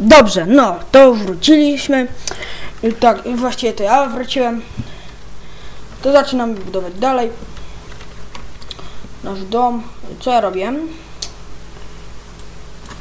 Dobrze, no, to wróciliśmy. I tak, i właściwie to ja wróciłem. To zaczynamy budować dalej. Nasz dom. Co ja robię?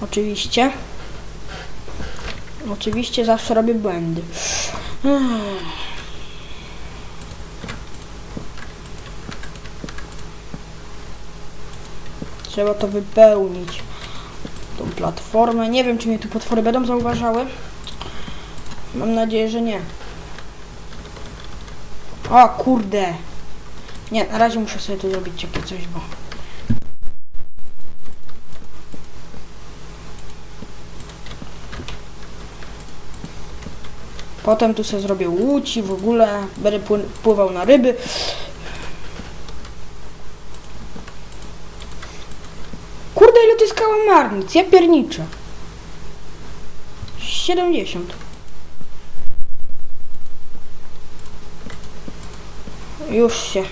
Oczywiście. Oczywiście zawsze robię błędy. Trzeba to wypełnić. Platformę. Nie wiem, czy mnie tu potwory będą zauważały. Mam nadzieję, że nie. O kurde. Nie, na razie muszę sobie tu zrobić takie coś, bo... Potem tu sobie zrobię łódź i w ogóle będę pły- pływał na ryby. Kurde, ile to jest kałamarnic? Ja pierniczę. 70. Już się.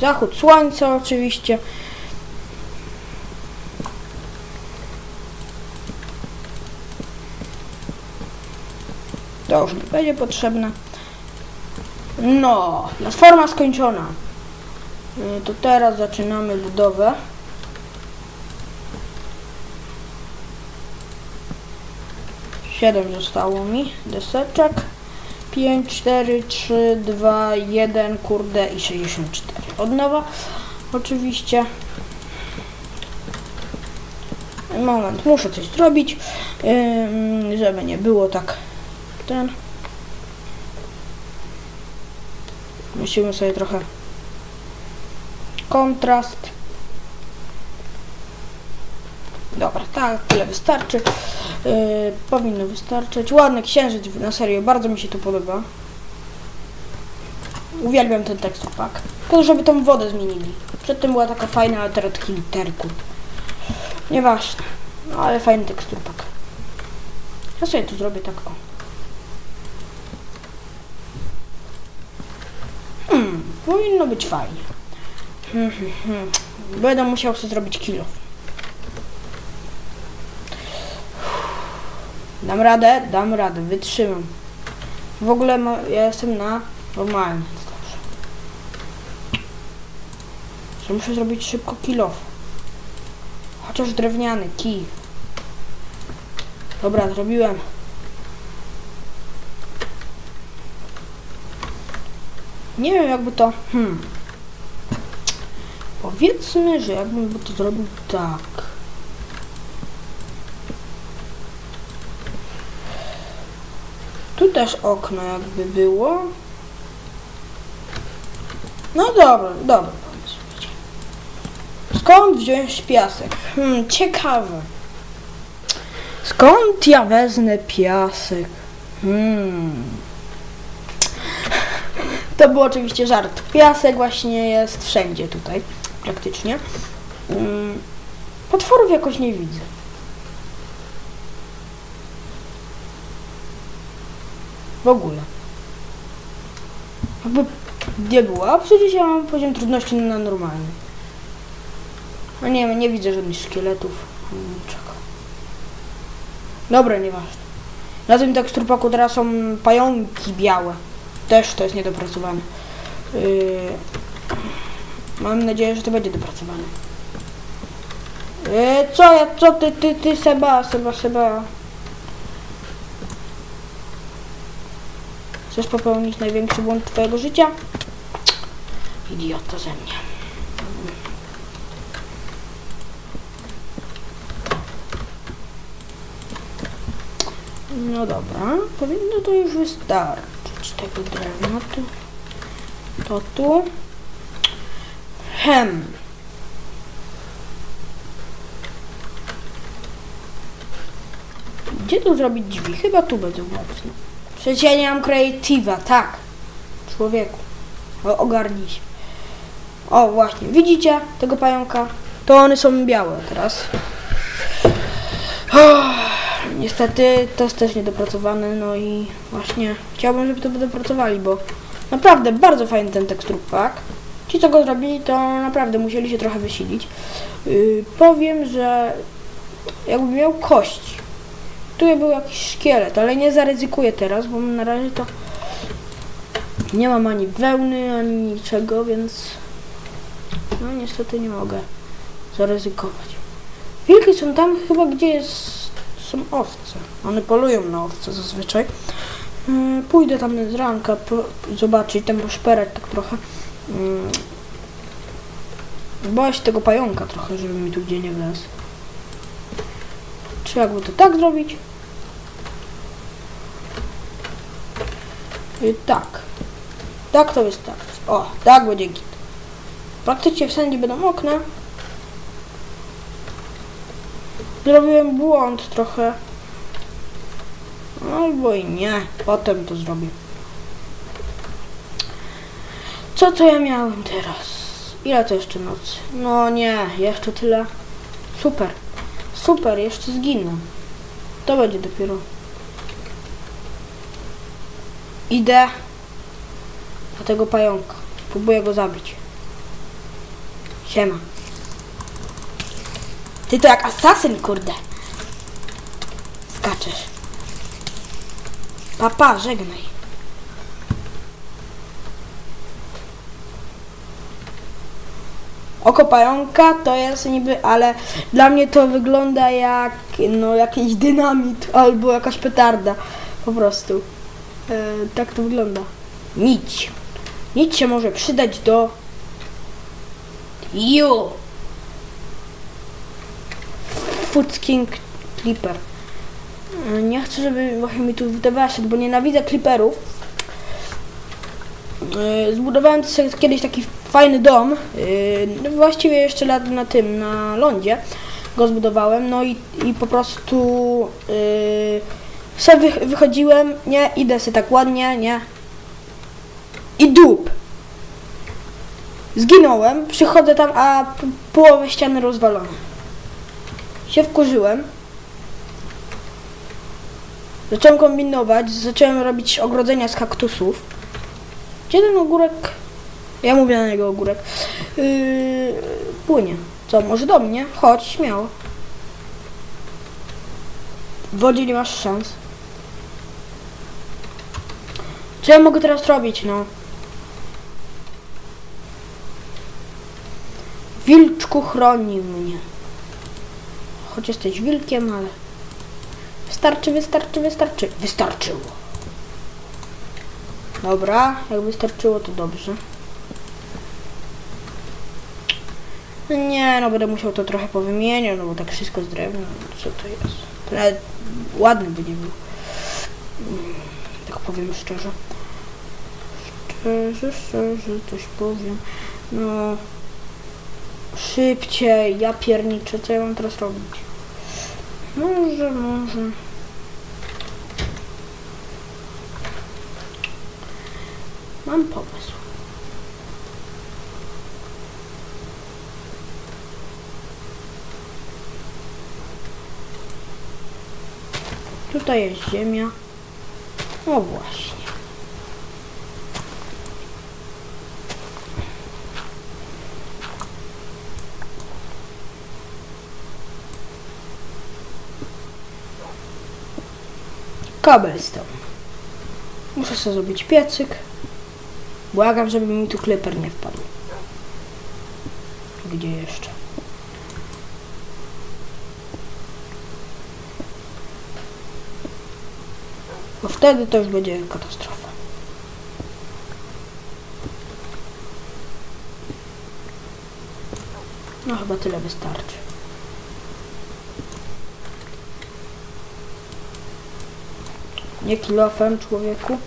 Zachód słońca oczywiście. To już nie będzie potrzebne. No, platforma skończona. Y, To teraz zaczynamy budowę. Siedem zostało mi deseczek. 5, 4, 3, 2, 1, kurde i 64. Od nowa, oczywiście. Moment, muszę coś zrobić, żeby nie było tak ten. Musimy sobie trochę kontrast. Dobra, tak, tyle wystarczy. Yy, powinno wystarczyć. Ładny księżyc, na serio, bardzo mi się to podoba. Uwielbiam ten tekstur pack. Tylko żeby tą wodę zmienili. Przedtem była taka fajna, ale teraz taki literku. Nieważne. No ale fajny tekstur pack. Ja sobie tu zrobię tak o. Hmm, powinno być fajnie. Hmm, hmm, hmm. Będę musiał sobie zrobić kilo. Dam radę? Dam radę, wytrzymam. W ogóle ja jestem na normalnie. Że muszę zrobić szybko kilof. Chociaż drewniany, kij. Dobra, zrobiłem. Nie wiem jakby to... Hmm. Powiedzmy, że jakbym by to zrobił tak. Też okno jakby było. No dobra, dobra. Skąd wziąć piasek? Hmm, ciekawe. Skąd ja wezmę piasek? Hmm. To był oczywiście żart. Piasek właśnie jest wszędzie tutaj, praktycznie. Hmm. Potworów jakoś nie widzę. W ogóle. Jakby nie było. A przecież ja mam poziom trudności na normalny. No nie wiem, nie widzę żadnych szkieletów. Niczego. Dobra, nieważne. Na tym teksturpaku teraz są pająki białe. Też to jest niedopracowane. Yy... Mam nadzieję, że to będzie dopracowane. Yy, co ja, co ty, ty, ty, Seba, Seba, Seba. Chcesz popełnić największy błąd twojego życia? Idiota ze mnie. No dobra, powinno to już wystarczyć. Tego drewna tu. To tu. Hem. Gdzie tu zrobić drzwi? Chyba tu będą łatwiej. Przecież nie mam creative'a, tak. Człowieku. O, ogarnij się. O, właśnie. Widzicie tego pająka? To one są białe teraz. Niestety to jest też niedopracowane, no i właśnie chciałbym, żeby to dopracowali, bo naprawdę bardzo fajny ten tekstur pack. Ci, co go zrobili, to naprawdę musieli się trochę wysilić. Yy, powiem, że jakby miał kość, Tu był jakiś szkielet, ale nie zaryzykuję teraz, bo na razie to nie mam ani wełny, ani niczego, więc no niestety nie mogę zaryzykować. Wilki są tam chyba, gdzie jest, są owce. One polują na owce zazwyczaj. Yy, Pójdę tam z ranka po, zobaczyć, tam poszperać tak trochę. Yy, Boję tego pająka trochę, żeby mi tu gdzie nie wlazł. Czy jakby to tak zrobić? I tak. Tak to wystarczy. O, tak będzie git. Praktycznie wszędzie będą okna. Zrobiłem błąd trochę. Albo i nie. Potem to zrobię. Co to ja miałem teraz? Ile to jeszcze nocy? No nie, jeszcze tyle. Super. Super, jeszcze zginę. To będzie dopiero. Idę do tego pająka. Próbuję go zabić. Siema. Ty to jak asasyn, kurde. Skaczesz. Papa, żegnaj. Oko pająka to jest niby, ale dla mnie to wygląda jak no jakiś dynamit albo jakaś petarda. Po prostu. E, tak to wygląda. Nić. Nić się może przydać do Ju. Food King Clipper. E, Nie chcę, żeby właśnie mi tu się, bo nienawidzę clipperów. E, Zbudowałem sobie kiedyś taki fajny dom. no Właściwie jeszcze lat na tym, na lądzie go zbudowałem. No i, i po prostu yy, sobie wych- wychodziłem, nie, idę sobie tak ładnie, nie. I dup. Zginąłem, przychodzę tam, a połowę ściany rozwalone. Się wkurzyłem. Zacząłem kombinować, zacząłem robić ogrodzenia z kaktusów. Gdzie ten ogórek? Ja mówię na niego ogórek. Yy, płynie. Co, może do mnie? Chodź, śmiało. W wodzie nie masz szans. Co ja mogę teraz robić, no? Wilczku chroni mnie. Choć jesteś wilkiem, ale... Wystarczy, wystarczy, wystarczy. Wystarczyło. Dobra, jak wystarczyło, to dobrze. No Nie, no będę musiał to trochę powymieniać, no bo tak wszystko z drewna, no co to jest? To nawet ładny by nie był. Mm, Tak powiem szczerze. Szczerze, szczerze, coś powiem. No... Szybciej, ja pierniczę, co ja mam teraz robić? Może, może... Mam pomysł. Tutaj jest ziemia. O właśnie. Cobblestone. Muszę sobie zrobić piecyk. Błagam, żeby mi tu kleper nie wpadł. Gdzie jeszcze? Bo wtedy to już będzie katastrofa. No chyba tyle wystarczy. Nie kilofem, człowieku.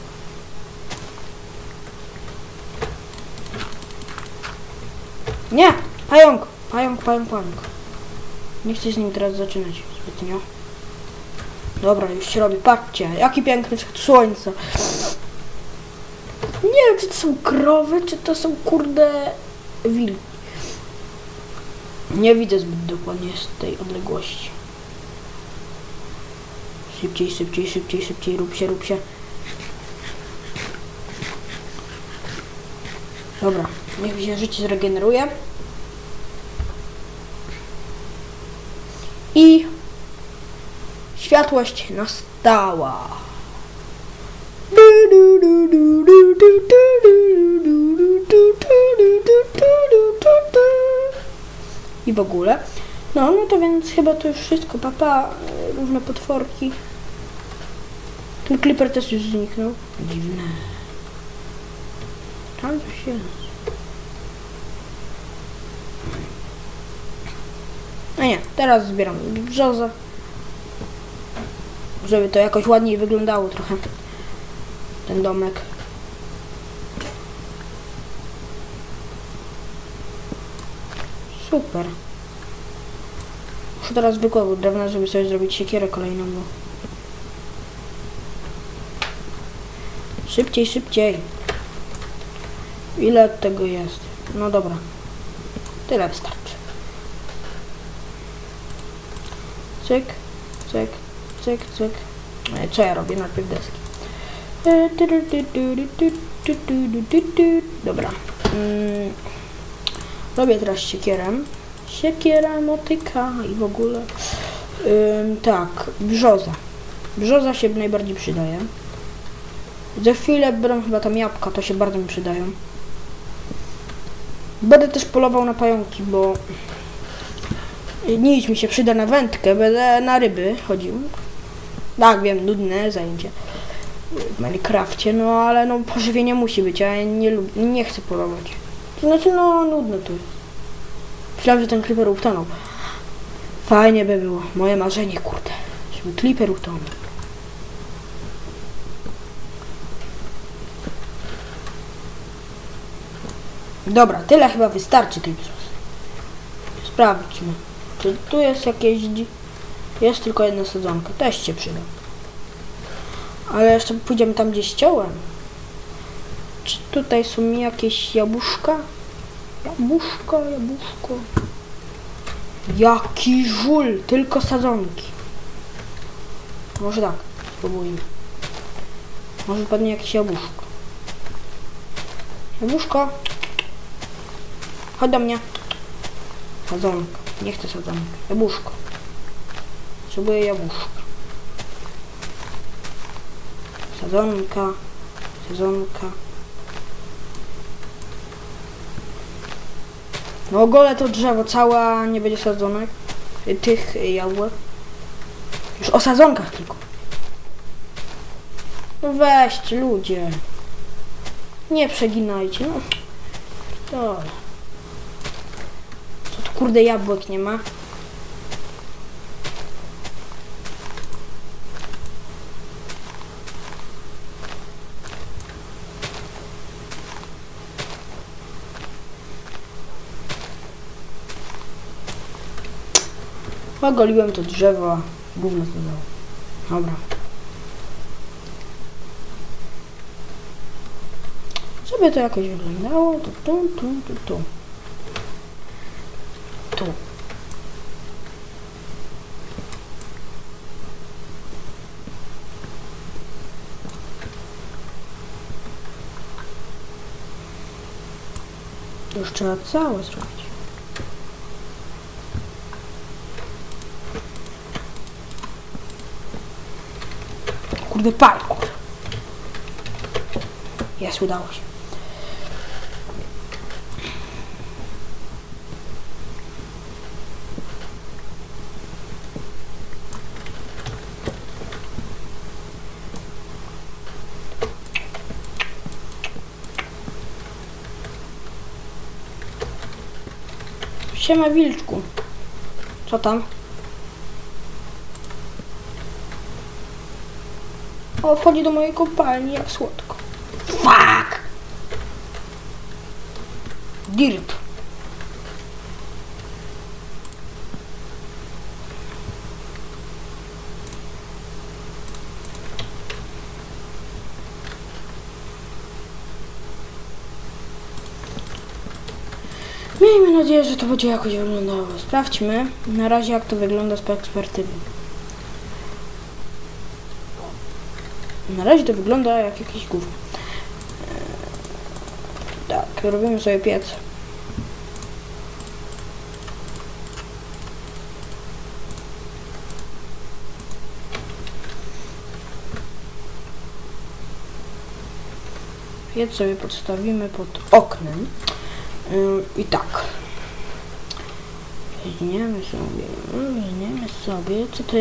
Nie! Pająk! Pająk, pająk, pająk. Nie chcę z nim teraz zaczynać zbytnio. Dobra, już się robi. Patrzcie, jaki piękny wschód słońca. Nie wiem, czy to są krowy, czy to są kurde wilki. Nie widzę zbyt dokładnie z tej odległości. Szybciej, szybciej, szybciej, szybciej, rób się, rób się. Dobra, niech mi się życie zregeneruje. I Światłość nastała. I w ogóle. No, no to więc chyba to już wszystko. Papa, e, różne potworki. Ten kliper też już zniknął. Dziwne. Tam coś jest. No nie, teraz zbieram brzozę. Żeby to jakoś ładniej wyglądało trochę. Ten domek. Super. Muszę teraz zwykłego drewna, żeby sobie zrobić siekierę kolejną, bo... Szybciej, szybciej. Ile tego jest? No dobra. Tyle wystarczy. Cyk, cyk, cyk, cyk. No co ja robię? Najpierw deski. Dobra. Robię teraz siekierem. Siekiera, motyka i w ogóle. tak, brzoza. Brzoza się najbardziej przydaje. Za chwilę będą chyba tam jabłka, to się bardzo mi przydają. Będę też polował na pająki, bo nic mi się przyda na wędkę, będę na ryby chodził. Tak, wiem, nudne zajęcie w Minecrafcie, no ale no pożywienie musi być, a ja nie nie chcę polować. Znaczy, no nudno tu. Myślałem, że ten Clipper utonął. Fajnie by było, moje marzenie, kurde, żeby Clipper utonął. Dobra, tyle chyba wystarczy tej. Sprawdźmy. Czy tu jest jakieś... Jest tylko jedna sadzonka. Też się przyda. Ale jeszcze pójdziemy tam, gdzie ściąłem. Czy tutaj są jakieś jabłuszka? Jabłuszko, jabłuszko. Jaki żul! Tylko sadzonki. Może tak. Spróbujmy. Może padnie jakieś jabłuszko. Jabłuszko. Chodź do mnie. Sadzonka. Nie chcę sadzonki. Jabłuszko. Potrzebuję jabłuszka. Sadzonka. Sadzonka. No ogólnie to drzewo całe nie będzie sadzonek. Tych jabłek. Już o sadzonkach tylko. No weźcie ludzie. Nie przeginajcie. No. To. Kurde jabłek nie ma? Ogoliłem to drzewo, gówno to dało. Dobra. Żeby to jakoś wyglądało, to tu, tu, tu. Tu. To już trzeba całe zrobić. Kurde, parkour. Jest, udało się. Siema wilczku. Co tam? O, wchodzi do mojej kopalni, jak słodko. Fuck! Dirt. nadzieję, że to będzie jakoś wyglądało. Sprawdźmy na razie, jak to wygląda z perspektywy. Na razie to wygląda jak jakiś gówno. Eee, tak, robimy sobie piec. Piec sobie podstawimy pod oknem. Eee, I tak. Weźmiemy sobie, weźmiemy sobie, co to